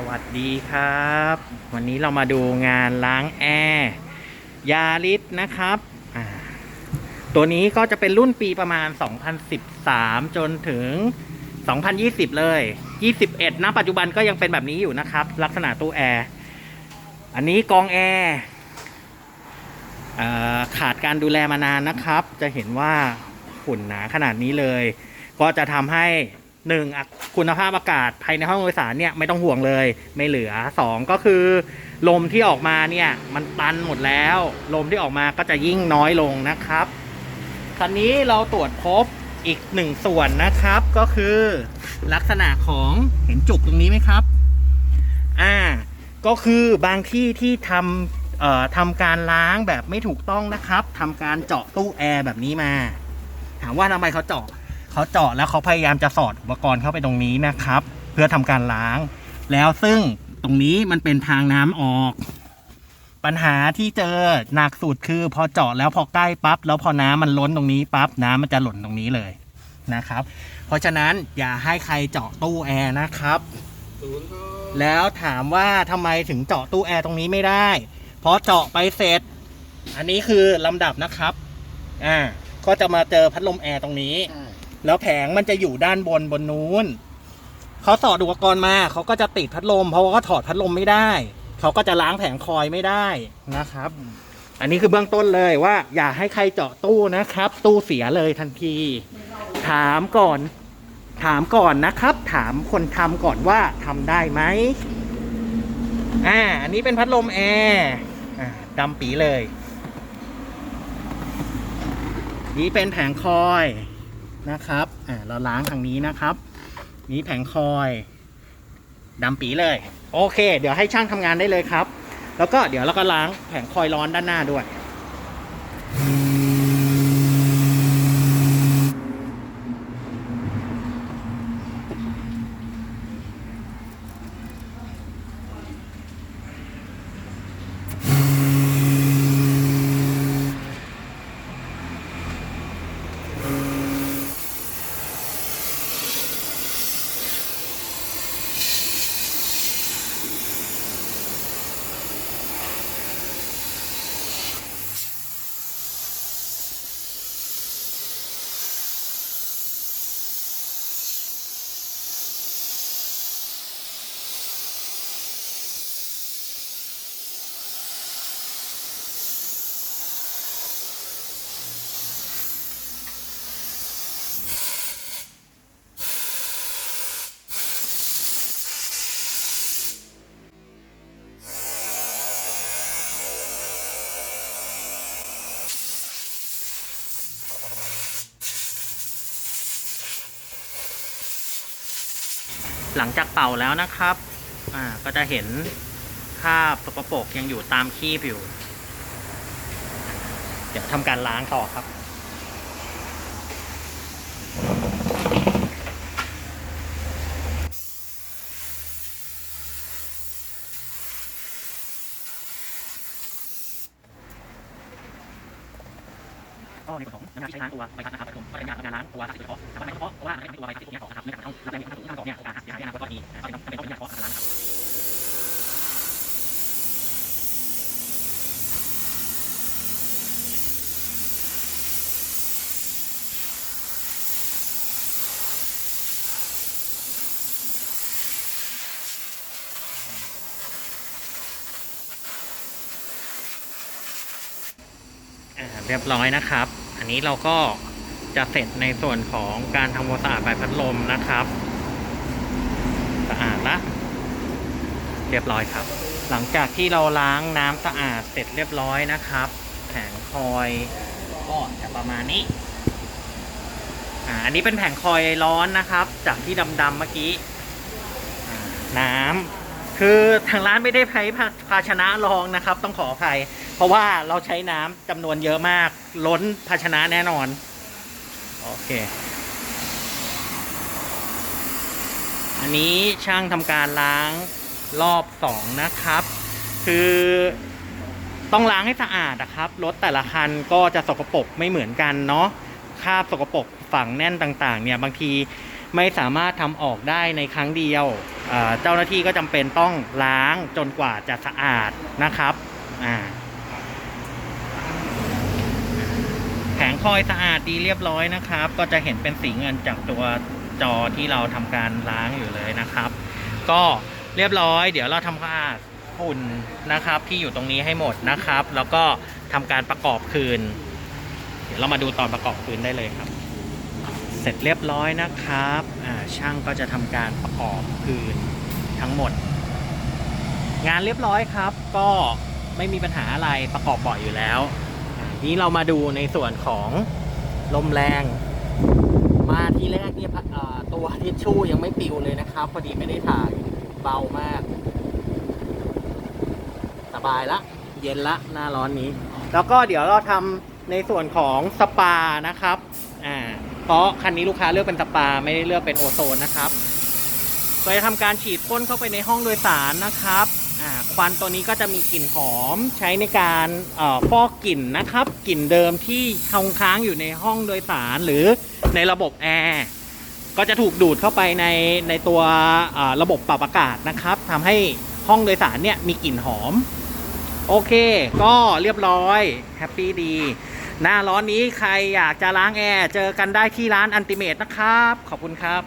สวัสดีครับ วันนี้เรามาดูงานล้างแอร์ยาริสนะครับตัวนี้ก็จะเป็นรุ่นปีประมาณ 2013 จนถึง 2020 เลย 21นะปัจจุบันก็ยังเป็นแบบนี้อยู่นะครับ ลักษณะตู้แอร์ อันนี้กองแอร์ขาดการดูแลมานานนะครับ จะเห็นว่าฝุ่นหนาขนาดนี้เลย ก็จะทำให้ หนึ่งคุณภาพอากาศภายในห้องโดยสารเนี่ยไม่ต้องห่วงเลยไม่เหลือสองก็คือ ลมที่ออกมาเนี่ยมันตันหมดแล้ว ลมที่ออกมาก็จะยิ่งน้อยลงนะครับคันนี้เราตรวจพบอีกหนึ่งส่วนนะครับก็คือลักษณะของเห็นจุกตรงนี้ไหมครับอ่าก็คือบางที่ที่ทำเอ่อทำการล้างแบบไม่ถูกต้องนะครับทำการเจาะตู้แอร์แบบนี้มา ถามว่าทำไมเขาเจาะ เขาเจาะแล้วเขาพยายามจะสอดอุปกรณ์เข้าไปตรงนี้นะครับ เพื่อทำการล้าง แล้วซึ่งตรงนี้มันเป็นทางน้ำออก ปัญหาที่เจอหนักสุดคือ พอเจาะแล้วพอใกล้ปั๊บแล้วพอน้ำมันล้นตรงนี้ปั๊บน้ำมันจะหล่นตรงนี้เลยนะครับ เพราะฉะนั้นอย่าให้ใครเจาะตู้แอร์นะครับแล้วถามว่าทำไมถึงเจาะตู้แอร์ตรงนี้ไม่ได้เพราะเจาะไปเสร็จ อันนี้คือลำดับนะครับอ่าก็จะมาเจอพัดลมแอร์ตรงนี้ แล้วแผงมันจะอยู่ด้านบนบนนู้นเขาสอดอุปกรณ์มาเขาก็จะติดพัดลม เพราะว่าเขาถอดพัดลมไม่ได้เขาก็จะล้างแผงคอยไม่ได้นะครับ อันนี้คือเบื้องต้นเลยว่า อย่าให้ใครเจาะตู้นะครับ ตู้เสียเลยทันที ถามก่อน ถามก่อนนะครับ ถามคนทำก่อนว่าทำได้ไหมอ่า อันนี้เป็นพัดลมแอร์ดำปีเลย นี่เป็นแผงคอย นะครับอ่าเราล้างทางนี้นะครับนี่แผงคอยดำปีเลย โอเค เดี๋ยวให้ช่างทำงานได้เลยครับ แล้วก็เดี๋ยวเราก็ล้างแผงคอยร้อนด้านหน้าด้วย หลังจากเป่าแล้วนะครับ อ่า ก็จะเห็นคราบสกปรกยังอยู่ตามคีบอยู่ เดี๋ยวทำการล้างต่อครับ ก็ในส่วนของน้ำยาที่ใช้ล้างตัวใบพัดนะครับผมก็จะมีการล้างตัวตัดสินเฉพาะสามารถไม่เฉพาะเพราะว่าในตัวใบพัดที่ตัวนี้ออกนะครับเนื่องจากต้องในตัวที่ต้องกเนี่ยการหักเสียหายนะครับก็มีก็จะเป็นต้องเป็นเฉพาะการล้างครับ อ่า เรียบร้อยนะครับ อันนี้เราก็จะเสร็จในส่วนของการทำความสะอาดใบพัดลมนะครับสะอาดละเรียบร้อยครับ หลังจากที่เราล้างน้ำสะอาดเสร็จเรียบร้อยนะครับแผงคอยก็จะประมาณนี้อ่าอันนี้เป็นแผงคอยร้อนนะครับ จากที่ดำๆเมื่อกี้น้ำคือทางร้านไม่ได้ใช้ภาชนะรองนะครับ ต้องขออภัย เพราะว่าเราใช้น้ำจำนวนเยอะมาก ล้นภาชนะแน่นอน โอเค อันนี้ช่างทำการล้างรอบสองนะครับ คือต้องล้างให้สะอาดนะครับ รถแต่ละคันก็จะสกปรกไม่เหมือนกันเนาะคราบสกปรกฝังแน่นต่างๆ เนี่ยบางทีไม่สามารถทำออกได้ในครั้งเดียวเอ่อเจ้าหน้าที่ก็จำเป็นต้องล้างจนกว่าจะสะอาดนะครับ อ่าแผง คอยสะอาดดีเรียบร้อยนะครับ ก็จะเห็นเป็นสีเงินจากตัวจอที่เราทำการล้างอยู่เลยนะครับ ก็เรียบร้อย เดี๋ยวเราทำความสะอาดฝุ่นนะครับ ที่อยู่ตรงนี้ให้หมดนะครับ แล้วก็ทำการประกอบคืน เดี๋ยวเรามาดูตอนประกอบคืนได้เลยครับ เสร็จเรียบร้อยนะครับช่างก็จะทำการประกอบคืนทั้งหมด งานเรียบร้อยครับ ก็ไม่มีปัญหาอะไรประกอบบ่อยอยู่แล้ว นี้เรามาดูในส่วนของลมแรง มาที่แรกเนี่ยตัวทิชชู่ยังไม่ปิวเลยนะครับ พอดีไม่ได้ถ่ายเบามาก สบายละ เย็นละหน้าร้อนนี้ แล้วก็เดี๋ยวเราทำในส่วนของสปานะครับอ่าเพราะคันนี้ลูกค้าเลือกเป็นสปาไม่ได้เลือกเป็นโอโซนนะครับก็จะทำการฉีดพ่นเข้าไปในห้องโดยสารนะครับ ควันตัวนี้ก็จะมีกลิ่นหอมใช้ในการฟอกกลิ่นนะครับกลิ่นเดิมที่คงค้างอยู่ในห้องโดยสารหรือในระบบแอร์ก็จะถูกดูดเข้าไปในในตัวระบบปรับอากาศนะครับทำให้ห้องโดยสารเนี่ยมีกลิ่นหอม โอเค ก็เรียบร้อยแฮปปี้ดีหน้าร้อนนี้ใครอยากจะล้างแอร์เจอกันได้ที่ร้านอันติเมตนะครับ ขอบคุณครับ